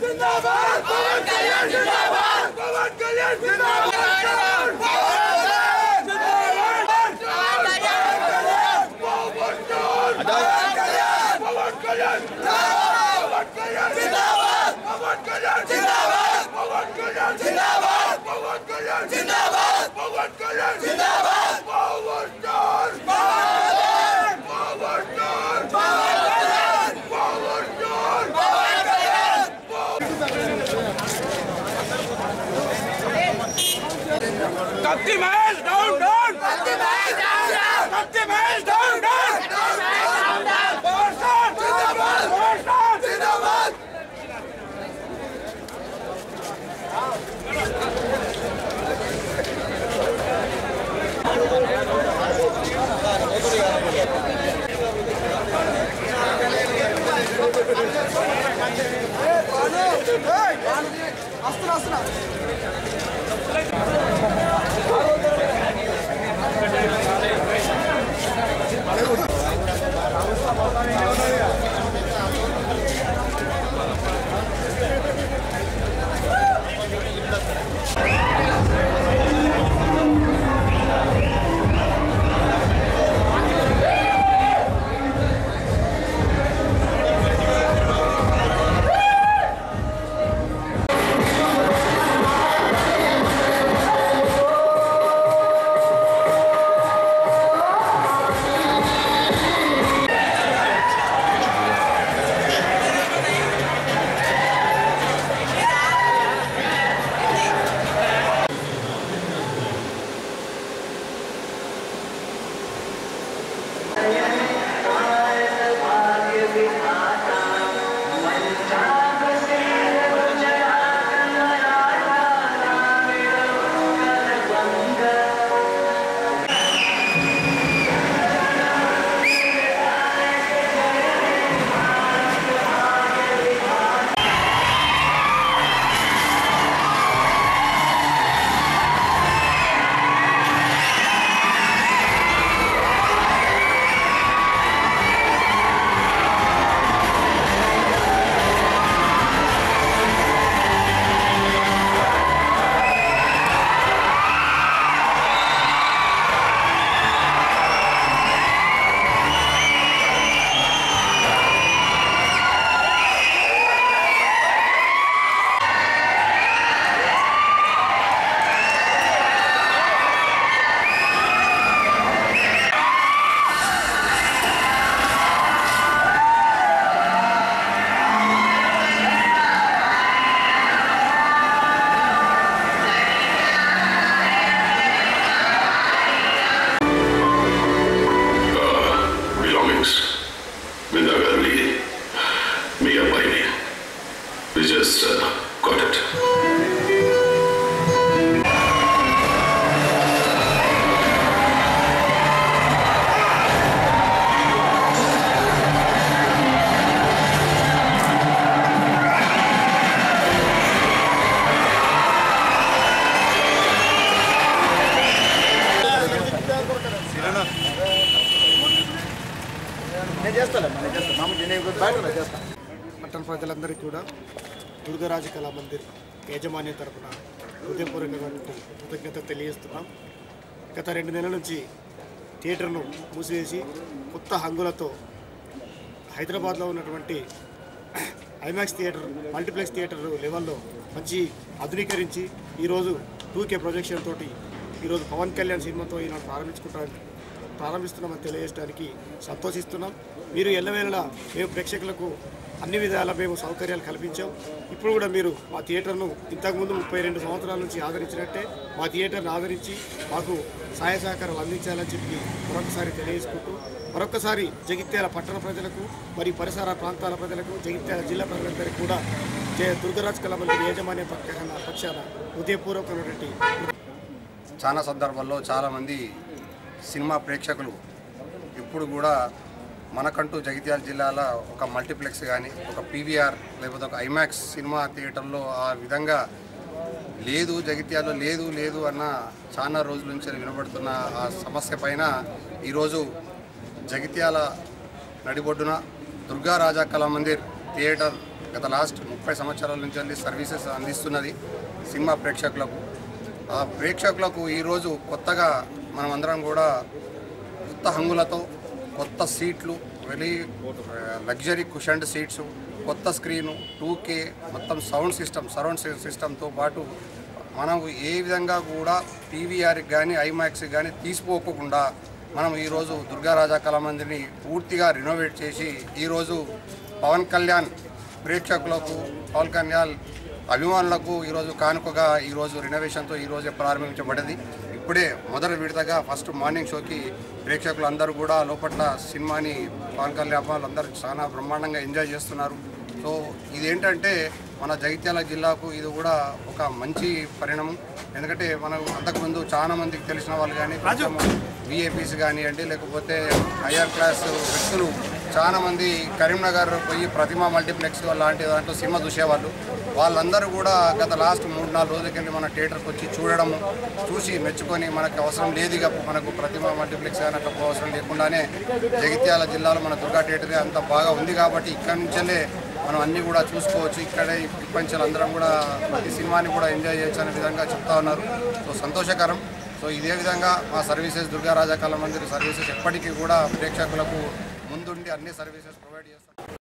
Zindabad! Pawan Kalyan Zindabad! Pawan Kalyan Zindabad! Cut the mail down, down! Cut the mail down, down! Cut the mail down, down! Cut the mail down, down! Borsan! Zindabad! Borsan! Zindabad! Hey, Banu! Hey, Banu! Astır, astır! We just uh, got it. Mutton చేస్తాను ప్రజలందరికీ కూడా దుర్గరాజ కళా మందిర్ యాజమాన్యం తరపున హృదయపూర్వకమైన కృతజ్ఞత తెలియజేస్తున్నాం. గత రెండు నెలల నుంచి థియేటర్ను మూసివేసి కొత్త హంగులతో హైదరాబాద్లో ఉన్నటువంటి ఐమాక్స్ థియేటర్ మల్టీప్లెక్స్ థియేటర్ లెవెల్లో మంచి ఆధునీకరించి ఈరోజు టూకే ప్రొజెక్షన్ తోటి ఈరోజు పవన్ కళ్యాణ్ సినిమాతో ఈనాడు ప్రారంభించుకుంటాను ప్రారంభిస్తున్నామని తెలియజేయడానికి సంతోషిస్తున్నాం. మీరు ఎల్లవేళలా మేము ప్రేక్షకులకు అన్ని విధాలా మేము సౌకర్యాలు కల్పించాం. ఇప్పుడు కూడా మీరు మా థియేటర్ను ఇంతకుముందు ముప్పై రెండు సంవత్సరాల నుంచి ఆదరించినట్టే మా థియేటర్ను ఆదరించి మాకు సహాయ సహకారాలు అందించాలని చెప్పి మరొకసారి తెలియజేసుకుంటూ మరొకసారి జగిత్యాల పట్టణ ప్రజలకు మరియు పరిసర ప్రాంతాల ప్రజలకు జగిత్యాల జిల్లా ప్రజలందరికీ కూడా దుర్గరాజ్ కళామందిర్ యాజమాన్య పక్షాన పక్షాన హృదయపూర్వకమైనటువంటి చాలా సందర్భాల్లో చాలామంది సినిమా ప్రేక్షకులు ఇప్పుడు కూడా మనకంటూ జగిత్యాల జిల్లాలో ఒక మల్టీప్లెక్స్ కానీ ఒక పీవీఆర్ లేకపోతే ఒక ఐమాక్స్ సినిమా థియేటర్లో ఆ విధంగా లేదు జగిత్యాల్లో లేదు లేదు అన్న చాలా రోజుల నుంచి వినబడుతున్న ఆ సమస్య పైన ఈరోజు జగిత్యాల నడిబొడ్డున దుర్గా రాజా కళామందిర్ థియేటర్ గత లాస్ట్ ముప్పై సంవత్సరాల నుంచి వెళ్ళి సర్వీసెస్ అందిస్తున్నది సినిమా ప్రేక్షకులకు. ఆ ప్రేక్షకులకు ఈరోజు కొత్తగా మనమందరం కూడా కొత్త హంగులతో కొత్త సీట్లు వెరీ లగ్జరీ కుషన్డ్ సీట్స్ కొత్త స్క్రీను టూ కే మొత్తం సౌండ్ సిస్టమ్ సరౌండ్ సిస్టమ్తో పాటు మనం ఏ విధంగా కూడా పీవీఆర్కి కానీ ఐమాక్స్కి కానీ తీసిపోకుండా మనం ఈరోజు దుర్గారాజా కళామందిని పూర్తిగా రినోవేట్ చేసి ఈరోజు పవన్ కళ్యాణ్ ప్రేక్షకులకు పవన్ కళ్యాణ్ అభిమానులకు ఈరోజు కానుకగా ఈరోజు రినోవేషన్తో ఈరోజే ప్రారంభించబడింది. ఇప్పుడే మొదటి విడతగా ఫస్ట్ మార్నింగ్ షోకి ప్రేక్షకులు అందరూ కూడా లోపల సినిమాని పవన్ కళ్యాణ్ అందరూ చాలా బ్రహ్మాండంగా ఎంజాయ్ చేస్తున్నారు. సో ఇదేంటంటే మన జగిత్యాల జిల్లాకు ఇది కూడా ఒక మంచి పరిణామం. ఎందుకంటే మనం అంతకుముందు చాలా మందికి తెలిసిన వాళ్ళు కానీ విఏపీస్ కానివ్వండి లేకపోతే హయ్యర్ క్లాస్ వ్యక్తులు చాలా మంది కరీంనగర్ పోయి ప్రతిమా మల్టీప్లెక్స్ లాంటి దాంట్లో సినిమా చూసేవాళ్ళు. వాళ్ళందరూ కూడా గత లాస్ట్ మూడు నాలుగు రోజుల కింద మన థియేటర్కి వచ్చి చూడడము చూసి మెచ్చుకొని మనకు అవసరం లేదు ఇక మనకు ప్రతిమ మల్టీప్లెక్స్ కానీ అట్లా అవసరం లేకుండానే జగిత్యాల జిల్లాలో మన దుర్గా థియేటర్ అంత బాగా ఉంది కాబట్టి ఇక్కడి నుంచే మనం అన్నీ కూడా చూసుకోవచ్చు. ఇక్కడే ప్రపంచాలు అందరం కూడా ఈ సినిమాని కూడా ఎంజాయ్ చేయొచ్చు అనే విధంగా చెప్తా ఉన్నారు. సో సంతోషకరం. సో ఇదే విధంగా మా సర్వీసెస్ దుర్గా రాజా కళ మందిర్ సర్వీసెస్ ఎప్పటికీ కూడా ప్రేక్షకులకు ముందుండి అన్ని సర్వీసెస్ ప్రొవైడ్ చేస్తాం.